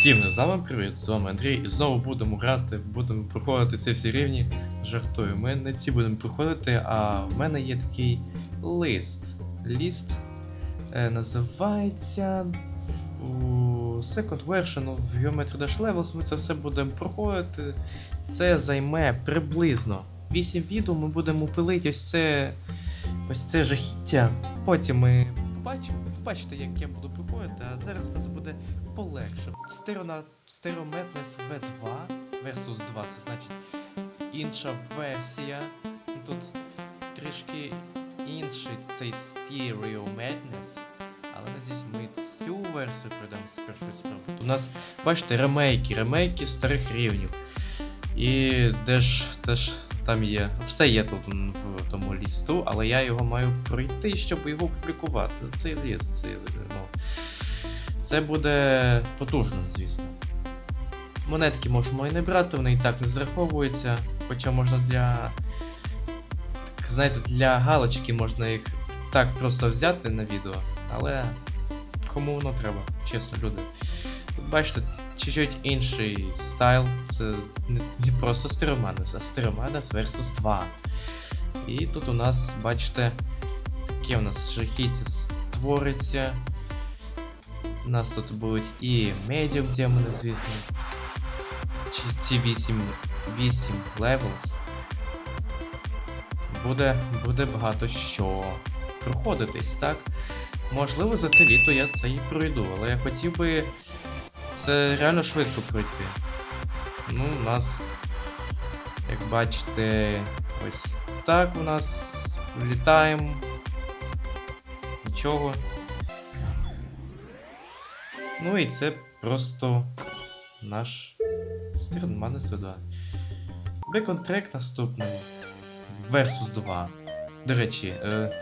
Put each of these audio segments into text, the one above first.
Всім з нами привіт, з вами Андрій, і знову будемо грати, будемо проходити ці всі рівні. Жартую, ми не ці будемо проходити, а в мене є такий лист. Ліст е, називається Second Version of Geometry Dash Levels. Ми це все будемо проходити. Це займе приблизно 8 відео. Ми будемо пилити ось це, ось це жахіття. Потім ми побачимо, побачите, як я буду проходити, а зараз у нас буде полегше. Стерео на Stereo Madness V2 versus 2, це значить інша версія. Тут трішки інший цей Stereo Madness. Але надіюсь, ми цю версію пройдемо з першої спроби. У нас, бачите, ремейки, ремейки старих рівнів. І де ж теж там є. Все є тут в тому лісту, але я його маю пройти, щоб його опублікувати. Цей ліст, цей, ну, це буде потужно, звісно. Монетки можемо і не брати, вони і так не зраховуються. Хоча можна для. Знаєте, для галочки можна їх так просто взяти на відео, але кому воно треба, чесно, люди. Бачите, чуть-чуть інший стайл. Це не, просто Стероманес, а Стероманес Versus 2. І тут у нас, бачите, таке у нас жахіття створиться. У нас тут будуть і медіум демони, звісно. Чи ці 8, 8 levels. Буде, буде багато що проходитись, так? Можливо, за це літо я це і пройду, але я хотів би це реально швидко пройти. Ну, у нас, як бачите, ось так у нас літаємо. Нічого. Ну і це просто наш Стернман СВ2. Бекон-трек наступний. Versus 2. До речі, е,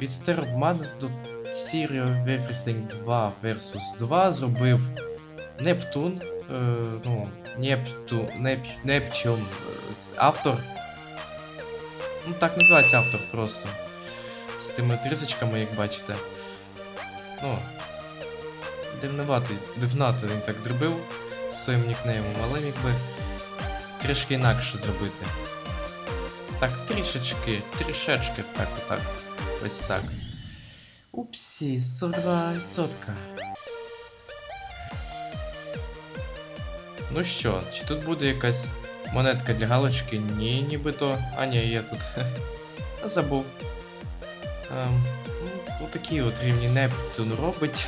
від Sтернманес до Serial Everything 2 Versus 2 зробив Нептун. Е, ну, Непту, Неп, Непчум. е, Автор. Ну, так називається автор просто. З цими трисочками, як бачите. Ну, дивнуватий, дивнато він так зробив своїм нікнеймом, але міг би трішки інакше зробити. Так, трішечки, трішечки, так, отак. Ось так. Упсі, 42%. Ну що, чи тут буде якась монетка для галочки? Ні, нібито. А ні, є тут. Забув. Ем, ну, такі от рівні Нептун робить.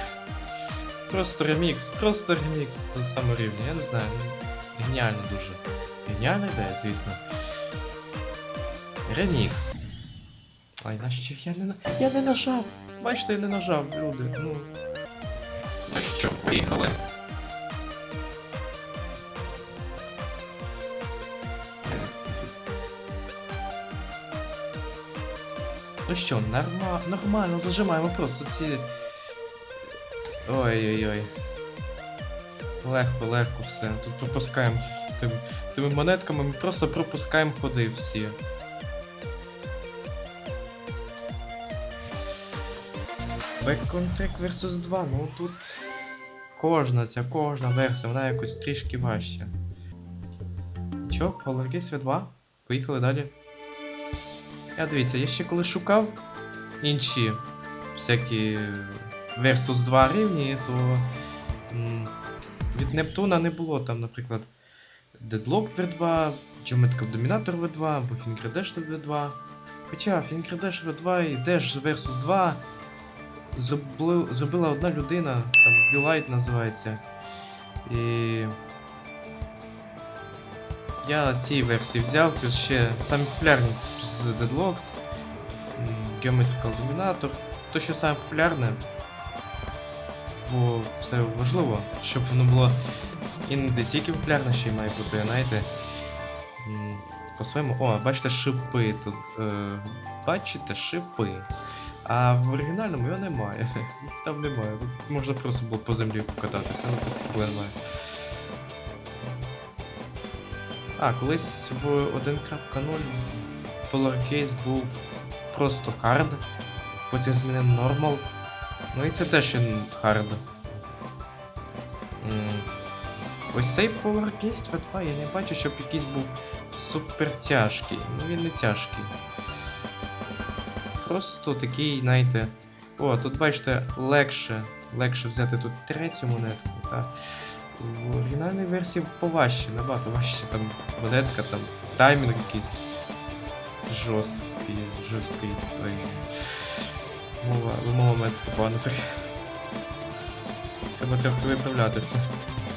Просто ремікс, просто ремікс це саме рівні, я не знаю. ну, Геніально дуже. Геніальна ідея, звісно. Ремікс. Ай, нащо я не на. Я не нажав! Бачите, я не нажав, люди. Ну. Ну що, поїхали. Ну що, норма... нормально зажимаємо просто ці. Ой-ой-ой. Легко, легко все. Тут пропускаємо тим, тими монетками, ми просто пропускаємо ходи всі. Backcontract vs 2, ну тут кожна ця кожна версія, вона якось трішки важча. Чо, Polarcase V2? Поїхали далі. Я дивіться, я ще коли шукав інші всякі Versus 2 рівні, то від Нептуна не було там, наприклад, Deadlock V2, Geometrical Dominator V2 або Finger Dash V2. Хоча Finger Dash V2 і Dash Versus 2 зробили, зробила одна людина, там Blue Light називається. І я ці версії взяв, плюс ще самі популярні з Deadlocked, Geometrical Dominator. То, що саме популярне, бо це важливо, щоб воно було і не тільки популярне, ще й має бути, знаєте. По-своєму. О, бачите, шипи тут. Е, бачите, шипи. А в оригінальному його немає. Там немає. Тут можна просто було по землі покататися, але тут проблем немає. А, колись в 1.0 Polar Case був просто хард, потім змінив нормал. Ну і це теж хард. Ось цей Гейстра 2 я не бачу, щоб якийсь був супер тяжкий. Ну він не тяжкий. Просто такий, знаєте. О, тут бачите, легше. Легше взяти тут третю монетку, та в оригінальній версії поважче, набагато важче. Там монетка, там таймінг якийсь жорсткий, жорсткий. Ой. Мова, мене погано. Треба трохи виправлятися.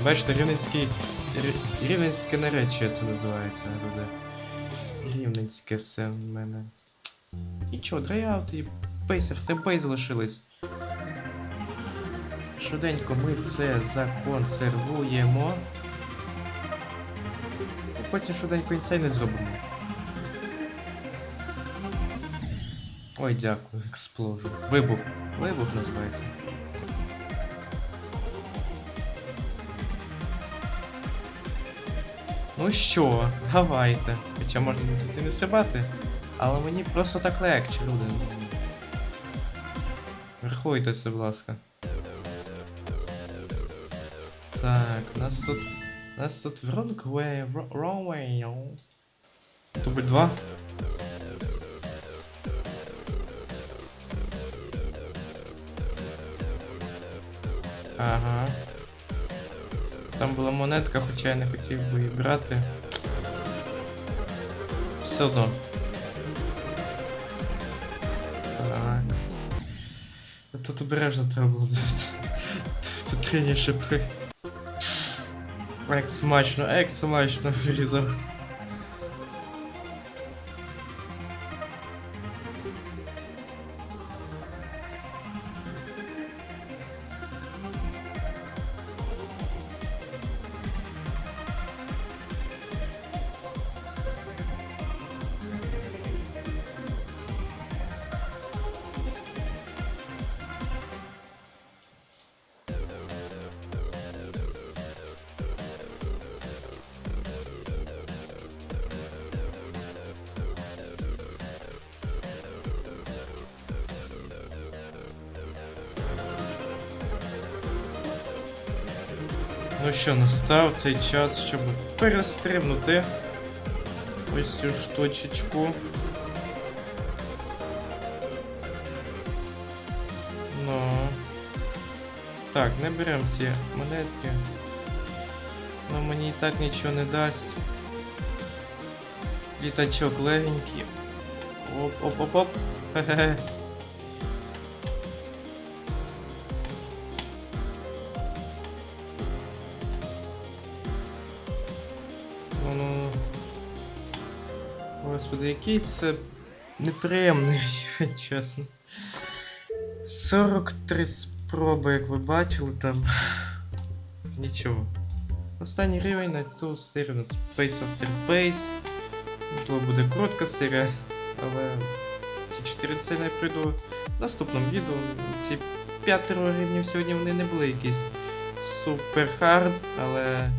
Бачите, рівненський. рі- Рівненське нареччя це називається, люди. Рівненське все в мене. Нічого, драйаут і бейси, в тебе залишились. Швиденько ми це законсервуємо. І потім швиденько інсейни зробимо. Ой, дякую, експложу. Вибух. Вибух називається. Ну що, давайте. Хоча можна тут і не стрибати, але мені просто так легче, люди. Врахуйте будь ласка. Так, у нас тут. У нас тут Вронгвей. Ронвей. Дубль 2. Ага. Там була монетка, хоча я не хотів би її брати. Все одно. Так. Тут обережно треба було. Тут трені шипи. Як смачно, як смачно вирізав. Ну що, настав цей час, щоб перестрибнути ось цю штучечку. Ну. Так, не беремо ці монетки. Ну мені і так нічого не дасть. Літачок легенький. Оп-оп-оп-оп. Хе-хе. Господи, який це неприємний рівень, чесно. 43 спроби, як ви бачили там. Нічого. Останній рівень на цю серію Space After Base. Можливо, буде коротка серія, але ці 4 це не прийду в наступному відео. Ці п'ятеро рівнів сьогодні вони не були якісь супер хард, але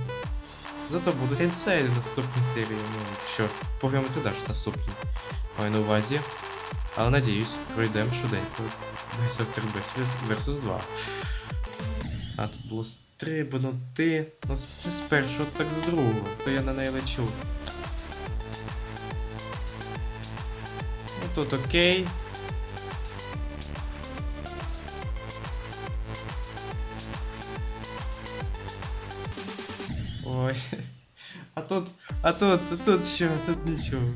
Зато будуть інсайди в наступній серії, ну, якщо пограємо туди ж наступні. Маю на увазі. Але надіюсь, пройдемо швиденько. Best of Three versus 2. А тут було стрибнути. Ну, з- не з першого, так з другого. То я на неї лечу. Ну тут окей. А тут, а тут, а тут що, тут нічого.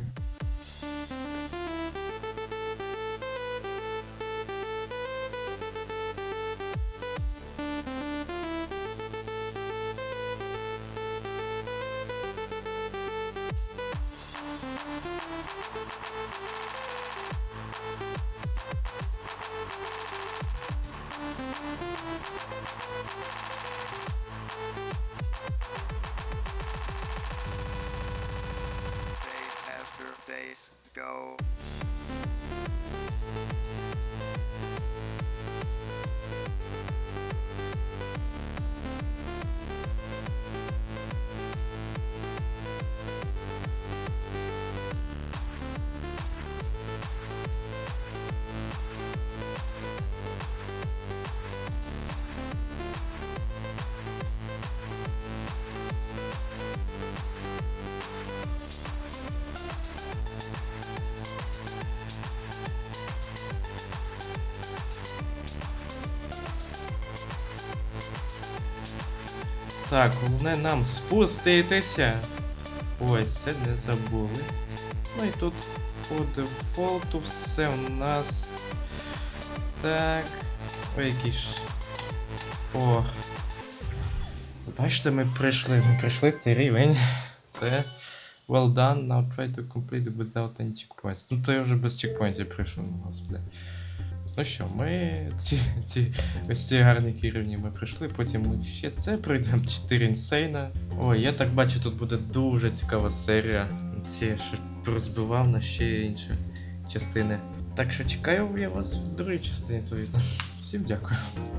Go. Так, головне нам спуститися. Ось, це не забули. Ну і тут по дефолту все у нас. Так. Ой, який ж. О. Бачите, ми прийшли. Ми прийшли цей рівень. Це. Well done, now try to complete without any checkpoints. Ну то я вже без чекпоінтів прийшов, господи. Ну що, ми ці, ці, ось ці гарні рівні ми пройшли, потім ми ще це пройдемо 4 інсейна. Ой, я так бачу, тут буде дуже цікава серія. Ці ще розбивав на ще інші частини. Так що чекаю я вас в другій частині, то Всім дякую.